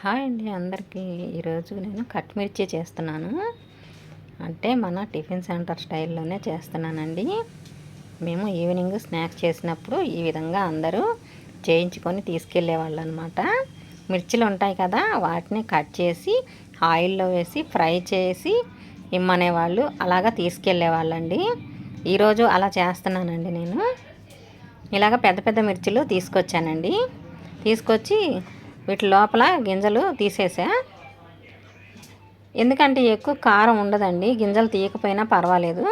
Hi అండి అందరికీ. ఈరోజు నేను కట్ మిర్చి చేస్తున్నాను. అంటే మన టిఫిన్ సెంటర్ స్టైల్లోనే చేస్తున్నానండి. మేము ఈవినింగ్ స్నాక్స్ చేసినప్పుడు ఈ విధంగా అందరూ చేయించుకొని తీసుకెళ్ళేవాళ్ళు అనమాట మిర్చిలు ఉంటాయి కదా వాటిని కట్ చేసి ఆయిల్లో వేసి ఫ్రై చేసి ఇమ్మనేవాళ్ళు అలాగా తీసుకెళ్ళేవాళ్ళండి ఈరోజు అలా చేస్తున్నానండి నేను. ఇలాగ పెద్ద పెద్ద మిర్చిలు తీసుకొచ్చానండి. తీసుకొచ్చి వీటి లోపల గింజలు తీసేసా. ఎందుకంటే ఎక్కువ కారం ఉండదండి గింజలు తీయకపోయినా పర్వాలేదు.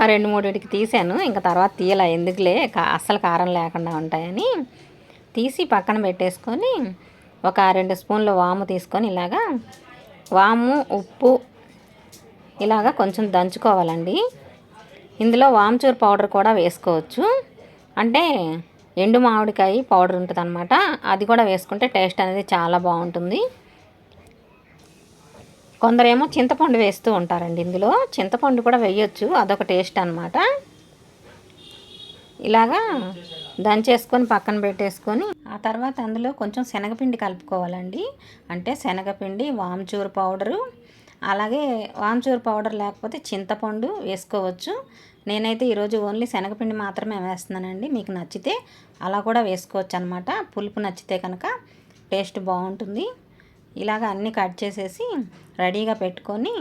ఆ రెండు మూడింటికి తీసాను ఇంకా తర్వాత తీయలా ఎందుకులే కా అస్సలు కారం లేకుండా ఉంటాయని. తీసి పక్కన పెట్టేసుకొని ఒక రెండు స్పూన్లు వాము తీసుకొని ఇలాగా వాము ఉప్పు ఇలాగా కొంచెం దంచుకోవాలండి. ఇందులో వామ్చూర్ పౌడర్ కూడా వేసుకోవచ్చు. అంటే ఎండు మామిడికాయ పౌడర్ ఉంటుంది అనమాట అది కూడా వేసుకుంటే టేస్ట్ అనేది చాలా బాగుంటుంది. కొందరేమో చింతపండు వేస్తూ ఉంటారండి ఇందులో. చింతపండు కూడా వేయొచ్చు అదొక టేస్ట్ అనమాట ఇలాగా దంచేసుకొని పక్కన పెట్టేసుకొని ఆ తర్వాత అందులో కొంచెం శనగపిండి కలుపుకోవాలండి. అంటే శనగపిండి వామచూర్ పౌడరు అలాగే వామచూర్ పౌడర్ లేకపోతే చింతపండు వేసుకోవచ్చు. నేనైతే ఈరోజు ఓన్లీ శనగపిండి మాత్రమే వేస్తున్నానండి. మీకు నచ్చితే అలా కూడా వేసుకోవచ్చు అనమాట పులుపు నచ్చితే కనుక టేస్ట్ బాగుంటుంది. ఇలాగ అన్నీ కట్ చేసేసి రెడీగా పెట్టుకొని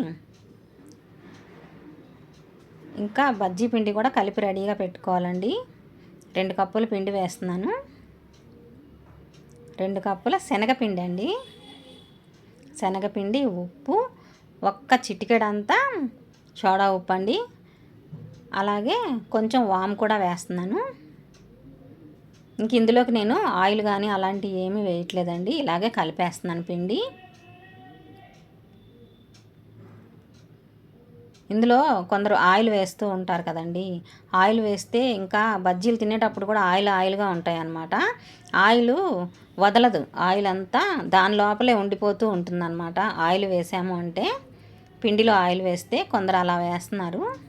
ఇంకా బజ్జీ పిండి కూడా కలిపి రెడీగా పెట్టుకోవాలండి. రెండు కప్పుల పిండి వేస్తున్నాను. రెండు కప్పుల శనగపిండి అండి. శనగపిండి ఉప్పు ఒక్క చిటికెడంతా సోడా ఉప్పు అండి అలాగే కొంచెం వామ్ కూడా వేస్తున్నాను. ఇంక ఇందులోకి నేను ఆయిల్ కానీ అలాంటివి ఏమీ వేయట్లేదండి. ఇలాగే కలిపేస్తున్నాను పిండి. ఇందులో కొందరు ఆయిల్ వేస్తూ ఉంటారు కదండి. ఆయిల్ వేస్తే ఇంకా బజ్జీలు తినేటప్పుడు కూడా ఆయిల్ ఆయిల్గా ఉంటాయి అన్నమాట ఆయిల్ వదలదు. ఆయిల్ అంతా దాని లోపలే ఉండిపోతూ ఉంటుందన్నమాట. ఆయిల్ వేసాము అంటే పిండిలో ఆయిల్ వేస్తే కొందరు అలా వేస్తున్నారు.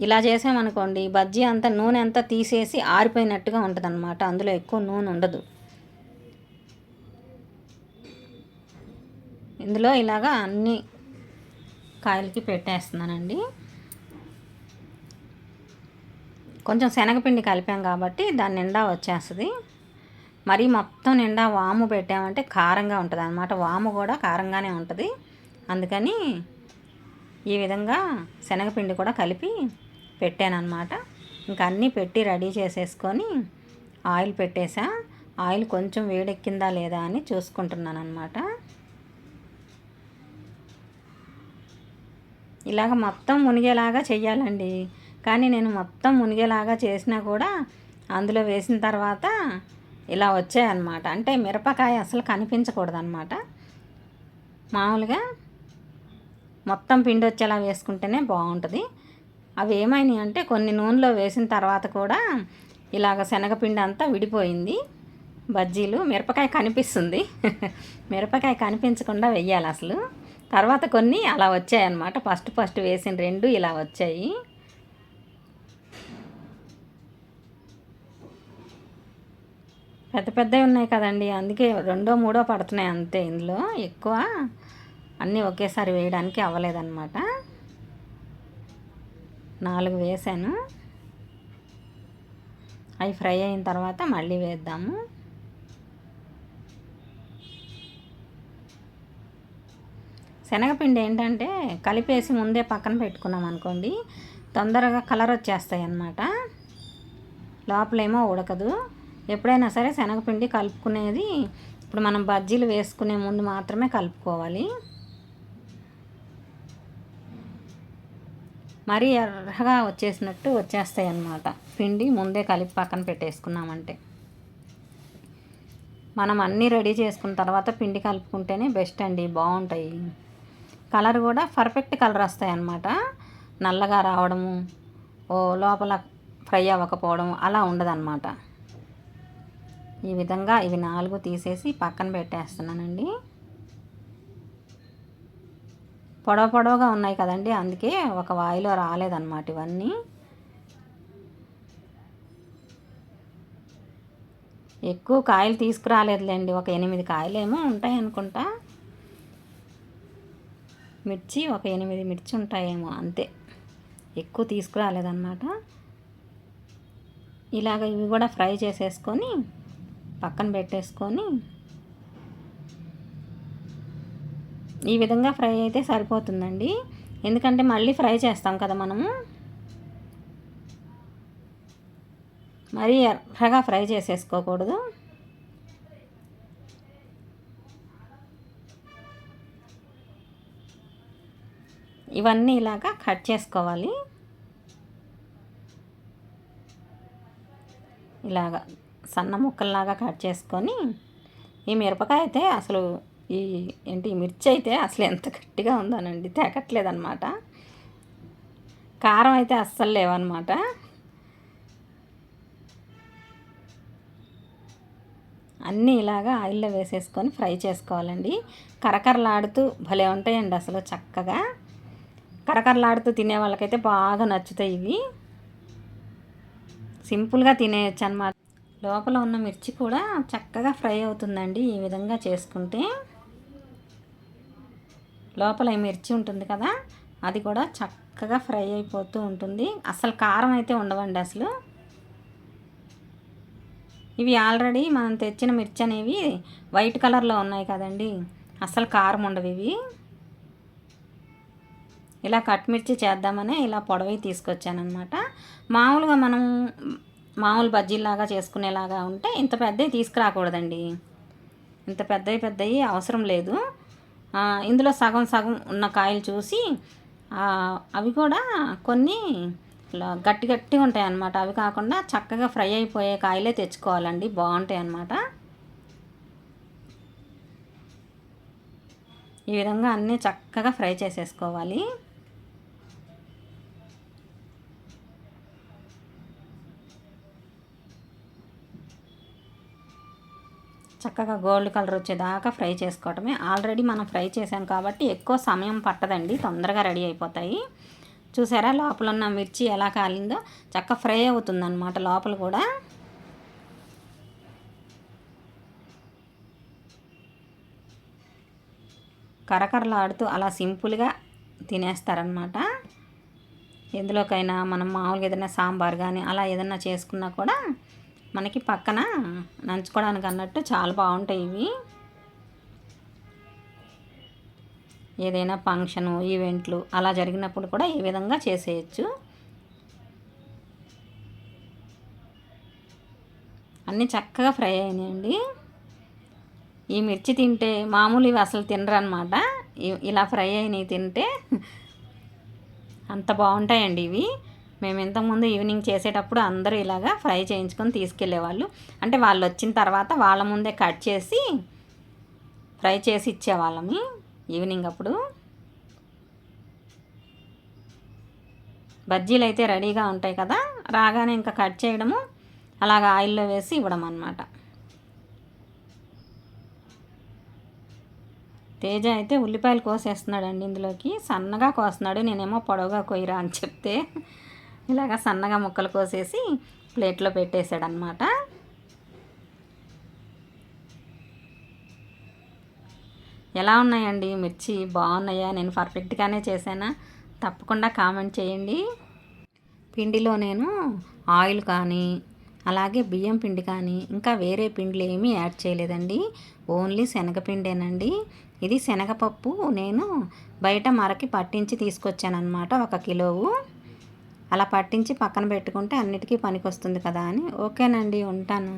ఇలా చేసామనుకోండి బజ్జీ అంతా నూనె అంతా తీసేసి ఆరిపోయినట్టుగా ఉంటుంది అనమాట అందులో ఎక్కువ నూనె ఉండదు. ఇందులో ఇలాగా అన్ని కాయలకి పెట్టేస్తున్నానండి. కొంచెం శనగపిండి కలిపాం కాబట్టి దాని నిండా వచ్చేస్తుంది. మరి మొత్తం నిండా వాము పెట్టామంటే కారంగా ఉంటుంది అనమాట వాము కూడా కారంగానే ఉంటుంది. అందుకని ఈ విధంగా శనగపిండి కూడా కలిపి పెట్టాను ఇంకా అన్నీ పెట్టి రెడీ చేసేసుకొని ఆయిల్ పెట్టేసా. ఆయిల్ కొంచెం వేడెక్కిందా లేదా అని చూసుకుంటున్నాను అనమాట ఇలాగ మొత్తం మునిగేలాగా చేయాలండి కానీ నేను మొత్తం మునిగేలాగా చేసినా కూడా అందులో వేసిన తర్వాత ఇలా వచ్చాయన్నమాట. అంటే మిరపకాయ అసలు కనిపించకూడదు అనమాట మామూలుగా మొత్తం పిండి వచ్చేలా వేసుకుంటేనే బాగుంటుంది. అవి ఏమైనాయి అంటే కొన్ని నూనెలో వేసిన తర్వాత కూడా ఇలాగ శనగపిండి అంతా విడిపోయింది. బజ్జీలు మిరపకాయ కనిపిస్తుంది. మిరపకాయ కనిపించకుండా వెయ్యాలి అసలు. తర్వాత కొన్ని అలా వచ్చాయి అన్నమాట ఫస్ట్ ఫస్ట్ వేసిన రెండు ఇలా వచ్చాయి. పెద్ద పెద్దవి ఉన్నాయి కదండి. అందుకే రెండో మూడో పడుతున్నాయి అంతే ఇందులో. ఎక్కువ అన్నీ ఒకేసారి వేయడానికి అవ్వలేదన్నమాట. నాలుగు వేసాను. అవి ఫ్రై అయిన తర్వాత మళ్ళీ వేద్దాము. శనగపిండి ఏంటంటే కలిపేసి ముందే పక్కన పెట్టుకున్నాం అనుకోండి తొందరగా కలర్ వచ్చేస్తాయి అన్నమాట. లోపలేమో ఉడకదు. ఎప్పుడైనా సరే శనగపిండి కలుపుకునేది ఇప్పుడు మనం బజ్జీలు వేసుకునే ముందు మాత్రమే కలుపుకోవాలి. మరీ ఎర్రగా వచ్చేసినట్టు వచ్చేస్తాయి అన్నమాట పిండి ముందే కలిపి పక్కన పెట్టేసుకున్నామంటే. మనం అన్నీ రెడీ చేసుకున్న తర్వాత పిండి కలుపుకుంటేనే బెస్ట్ అండి బాగుంటాయి. కలర్ కూడా పర్ఫెక్ట్ కలర్ వస్తాయి అన్నమాట నల్లగా రావడము ఓ లోపల ఫ్రై అవ్వకపోవడం అలా ఉండదన్నమాట. ఈ విధంగా ఇవి నాలుగు తీసేసి పక్కన పెట్టేస్తున్నానండి. పొడవ పొడవుగా ఉన్నాయి కదండి. అందుకే ఒక వాయిలో రాలేదన్నమాట ఇవన్నీ. ఎక్కువ కాయలు తీసుకురాలేదులేండి. ఒక ఎనిమిది కాయలేమో ఉంటాయి అనుకుంటా. మిర్చి ఒక ఎనిమిది మిర్చి ఉంటాయేమో అంతే. ఎక్కువ తీసుకురాలేదన్నమాట. ఇలాగ ఇవి కూడా ఫ్రై చేసేసుకొని పక్కన పెట్టేసుకొని ఈ విధంగా ఫ్రై అయితే సరిపోతుందండి. ఎందుకంటే మళ్ళీ ఫ్రై చేస్తాం కదా మనము. మరీ ఎర్రగా ఫ్రై చేసేసుకోకూడదు. ఇవన్నీ ఇలాగా కట్ చేసుకోవాలి. ఇలాగా సన్న ముక్కల్లాగా కట్ చేసుకొని ఈ మిరపకాయ అయితే అసలు ఈ ఏంటి మిర్చి అయితే అసలు ఎంత గట్టిగా ఉందోనండి తెగట్లేదనమాట కారం అయితే అస్సలు లేవన్నమాట. అన్నీ ఇలాగా ఆయిల్లో వేసేసుకొని ఫ్రై చేసుకోవాలండి. కరకరలాడుతూ భలే ఉంటాయండి అసలు చక్కగా. కరకరలాడుతూ తినే వాళ్ళకైతే బాగా నచ్చుతాయి ఇవి. సింపుల్గా తినేయచ్చు అనమాట లోపల ఉన్న మిర్చి కూడా చక్కగా ఫ్రై అవుతుందండి ఈ విధంగా చేసుకుంటే. లోపల మిర్చి ఉంటుంది కదా అది కూడా చక్కగా ఫ్రై అయిపోతూ ఉంటుంది. అసలు కారం అయితే ఉండవండి అసలు. ఇవి ఆల్రెడీ మనం తెచ్చిన మిర్చి అనేవి వైట్ కలర్లో ఉన్నాయి కదండి. అసలు కారం ఉండవు ఇవి. ఇలా కట్ మిర్చి చేద్దామనే ఇలా పొడవి తీసుకొచ్చానమాట మామూలుగా మనం మామూలు బజ్జీలాగా చేసుకునేలాగా ఉంటే ఇంత పెద్దవి తీసుకురాకూడదండి. ఇంత పెద్దవి పెద్దవి అవసరం లేదు. ఇందులో సగం సగం ఉన్న కాయలు చూసి అవి కూడా కొన్ని గట్టి గట్టిగా ఉంటాయి అన్నమాట. అవి కాకుండా చక్కగా ఫ్రై అయిపోయే కాయలే తెచ్చుకోవాలండి. బాగుంటాయి అన్నమాట. ఈ విధంగా అన్నీ చక్కగా ఫ్రై చేసేసుకోవాలి. చక్కగా గోల్డ్ కలర్ వచ్చేదాకా ఫ్రై చేసుకోవటమే. ఆల్రెడీ మనం ఫ్రై చేసాం కాబట్టి ఎక్కువ సమయం పట్టదండి. తొందరగా రెడీ అయిపోతాయి. చూసారా లోపల ఉన్న మిర్చి ఎలా కాలిందో? చక్క ఫ్రై అవుతుందన్నమాట లోపల కూడా. కరకరలాడుతూ అలా సింపుల్గా తినేస్తారనమాట ఎందులోకైనా మనం మామూలుగా ఏదైనా సాంబార్ కానీ అలా ఏదైనా చేసుకున్నా కూడా మనకి పక్కన నంచుకోవడానికి అన్నట్టు చాలా బాగుంటాయి ఇవి. ఏదైనా ఫంక్షను ఈవెంట్లు అలా జరిగినప్పుడు కూడా ఈ విధంగా చేసేయచ్చు. అన్నీ చక్కగా ఫ్రై అయినాయండి. ఈ మిర్చి తింటే మామూలు ఇవి అసలు తినరనమాట ఇలా ఫ్రై అయినవి తింటే అంత బాగుంటాయండి ఇవి. మేము ఇంతకుముందు ఈవినింగ్ చేసేటప్పుడు అందరూ ఇలాగా ఫ్రై చేయించుకొని తీసుకెళ్ళేవాళ్ళు. అంటే వాళ్ళు వచ్చిన తర్వాత వాళ్ళ ముందే కట్ చేసి ఫ్రై చేసి ఇచ్చేవాళ్ళమి ఈవినింగ్ అప్పుడు. బజ్జీలు అయితే రెడీగా ఉంటాయి కదా రాగానే ఇంకా కట్ చేయడము అలాగ ఆయిల్లో వేసి ఇవ్వడం అనమాట తేజ అయితే ఉల్లిపాయలు కోసేస్తున్నాడండి ఇందులోకి సన్నగా కోస్తున్నాడు నేనేమో పొడవుగా కొయ్యరా అని చెప్తే. ఇలాగ సన్నగా ముక్కలు కోసేసి ప్లేట్లో పెట్టేశాడనమాట ఎలా ఉన్నాయండి? మిర్చి బాగున్నాయా? నేను పర్ఫెక్ట్గానే చేశానా? తప్పకుండా కామెంట్ చేయండి. పిండిలో నేను ఆయిల్ కానీ అలాగే బియ్యం పిండి కానీ ఇంకా వేరే పిండిలు ఏమీ యాడ్ చేయలేదండి. ఓన్లీ శనగపిండేనండి. ఇది శనగపప్పు నేను బయట మరకి పట్టించి తీసుకొచ్చానమాట ఒక కిలోవు. అలా పట్టించి పక్కన పెట్టుకుంటే అన్నిటికీ పనికి వస్తుంది కదా అని. ఓకేనండి ఉంటాను.